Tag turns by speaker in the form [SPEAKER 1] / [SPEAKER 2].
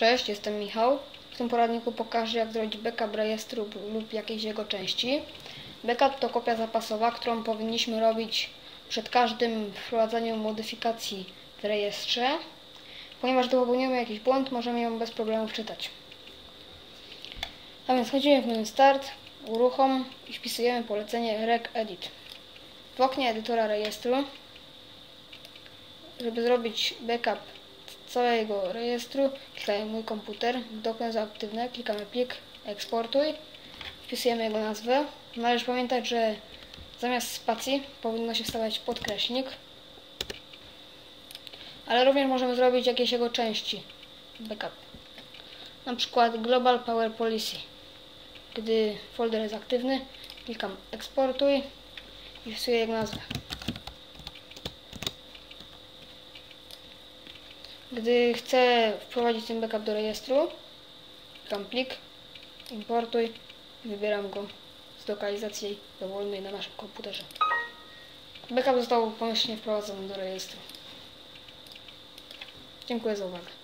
[SPEAKER 1] Cześć, jestem Michał. W tym poradniku pokażę jak zrobić backup rejestru lub- jakiejś jego części. Backup to kopia zapasowa, którą powinniśmy robić przed każdym wprowadzaniem modyfikacji w rejestrze. Ponieważ gdy popełnimy jakiś błąd, możemy ją bez problemu wczytać. A więc chodzimy w menu Start, uruchom i wpisujemy polecenie regedit. W oknie edytora rejestru żeby zrobić backup całego rejestru, klikamy mój komputer, w okno aktywne, klikamy plik, eksportuj, wpisujemy jego nazwę. Należy pamiętać, że zamiast spacji powinno się wstawiać podkreślnik, ale również możemy zrobić jakieś jego części backup. Na przykład Global Power Policy. Gdy folder jest aktywny, klikam eksportuj i wpisuję jego nazwę. Gdy chcę wprowadzić ten backup do rejestru, klikam plik, importuj i wybieram go z lokalizacji dowolnej na naszym komputerze. Backup został pomyślnie wprowadzony do rejestru. Dziękuję za uwagę.